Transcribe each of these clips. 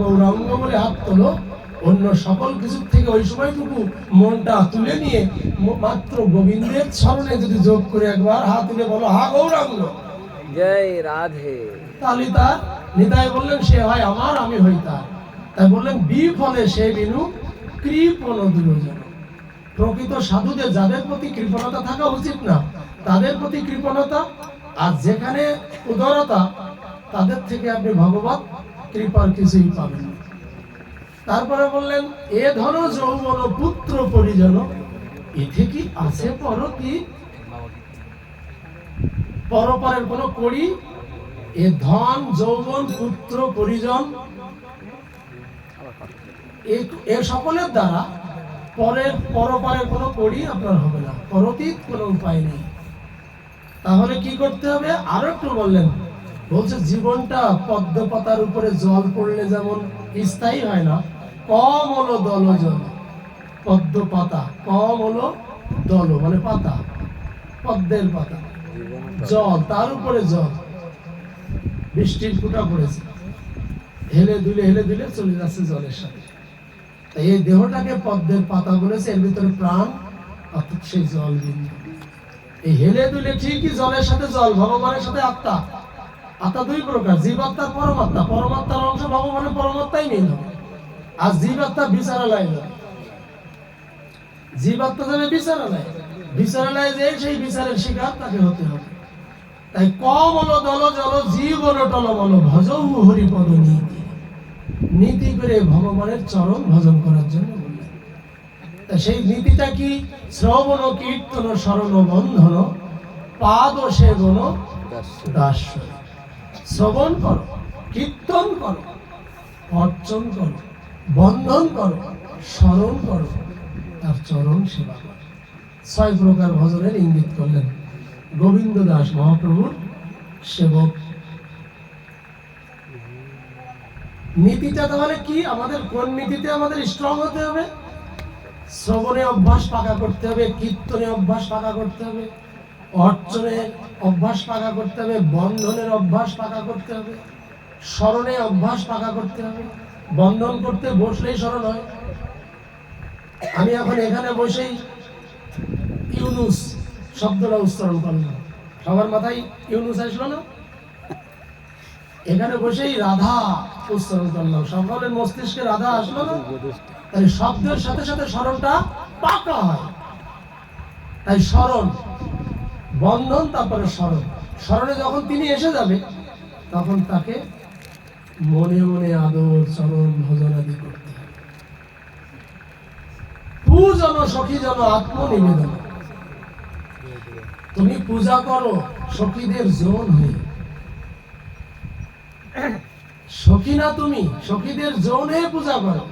গৌরাঙ্গ বলে হাত তোলো। অন্য সকল কিছুর থেকে ওই সময়টুকু মনটা তুলে নিয়ে মাত্র গোবিন্দের স্মরণে যদি যোগ করে একবার হাত তুলে বলো হা গৌরাঙ্গ জয় রাধে। তাহলে তার নিতাই বললেন সে হয় আমার আমি হই তার। তাই বললেন সে বিনু কৃপণ প্রকৃত সাধুদের যাদের প্রতি কৃপণতা থাকা উচিত না তাদের প্রতি কৃপণতা। আর যেখানে উদারতা তাদের থেকে আপনি ভগবত তারপরে বললেন, এ ধন যৌবন পুত্র পরিজন এতে কি আছে পর কি পরপরের কোন কড়ি? এ ধন, যৌবন, পুত্র, পরিজন। এ সকলের দ্বারা পরের, পরপরের কোনো করি আপনার হবে না। পরতীত কোনো উপায় নেই। তাহলে কি করতে হবে? আরও একটু বললেন বলছে, জীবনটা পদ্ম পাতার উপরে জল পড়লে যেমন স্থায়ী হয় না, কম হলো দল জল পদ্ম পাতা, কম হলো দল মানে পাতা, পদ্মের পাতা। জল, তার উপরে জল। বৃষ্টির ফুটা পড়েছে। হেলে দুলে হেলে দুলে চলে যাচ্ছে জলের সাথে। তাই এই দেহটাকে পদ্মের পাতা বলেছে, এর ভিতরে প্রাণ, অর্থাৎ সেই জল বিন্দু। এই হেলে দুলে ঠিকই জলের সাথে জল, ভগবানের সাথে আত্মা। আত্মা দুই প্রকার। জীবাত্মা পরমাত্মা। পরমাত্মার অংশ ভগবানের পরমাত্মাই আর জীবাত্মা বিচারালয় যাবে বিচারালয়। যে, সেই বিচারের শিকার তাকে হতে হবে। তাই হলো দল, জল হরিপদ, নীতি। নীতি করে ভগবানের চরণ ভজন করার জন্য তা সেই নীতিটা কি? শ্রবণ, কীর্তন, স্মরণ, বন্ধন, পাদ, সেবন, দাস। শ্রবণ করো, কীর্তন করো, অর্চন করো বন্ধন করো, স্মরণ করো, তার চরণ সেবা করো। ছয় প্রকার ভজনের ইঙ্গিত করলেন গোবিন্দ দাস মহাপ্রভুর সেবক। নীতিটা তাহলে কি? আমাদের কোন নীতিতে আমাদের স্ট্রং হতে হবে? শ্রবণে অভ্যাস পাকা করতে হবে, কীর্তনে অভ্যাস পাকা করতে হবে, অর্চনে অভ্যাস পাকা করতে হবে, বন্ধনের অভ্যাস পাকা করতে হবে, স্মরণে অভ্যাস পাকা করতে হবে। বন্ধন করতে বসলেই স্মরণ হয়। আমি এখন এখানে বসেই ইউনুস শব্দটা উচ্চারণ করলাম। সবার মাথায় ইউনুস আসলো না? এখানে বসেই রাধা উচ্চারণ করলাম। সকলের মস্তিষ্কে রাধা আসলো না? তাই শব্দের সাথে সাথে স্মরণটা পাকা হয়। তাই স্মরণ বন্ধন, তারপরে স্মরণ। স্মরণে যখন তিনি এসে যাবে তখন তাকে মনে মনে আদর, চরণ, ভজন আদি করতে পূজন সখী জন আত্মনিবেদন। তুমি পূজা করো, সখীদের জোন হয়ে। সখী না তুমি, সখীদের জোন হয়ে পূজা করো।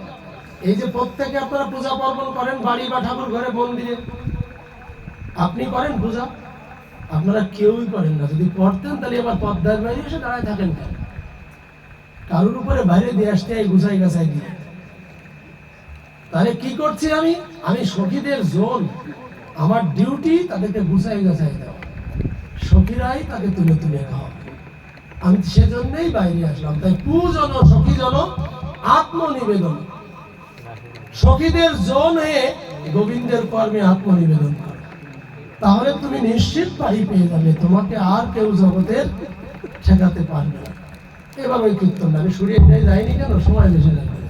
এই যে প্রত্যেকে আপনারা পূজা পার্বণ করেন, বাড়ি বা ঠাকুর ঘরে, মন্দিরে। আপনি করেন পূজা? আপনারা কেউই করেন না। যদি করতেন তাহলে এবার পদ্মার বাইরে এসে দাঁড়ায় থাকেন কেন? কারোর উপরে বাইরে দিয়ে আসতে গুছাই গাছাই দিয়ে। তাহলে কি করছি আমি? আমি সখীদের জোন আমার ডিউটি তাদেরকে গুছাই গাছাই দেওয়া। সখীরাই তাকে তুলে তুলে খাওয়া। আমি সেজন্যই বাইরে আসলাম। তাই পূজন সখীজন আত্মনিবেদন। সখীদের জন হয়ে গোবিন্দের কর্মে আত্মনিবেদন করো। তাহলে তুমি নিশ্চিত পাই পেয়ে যাবে, তোমাকে আর কেউ জগতের ঠেকাতে পারবে না। কীর্তন আমি সরিয়ে যাইনি কেন? সময় বেশি লাগে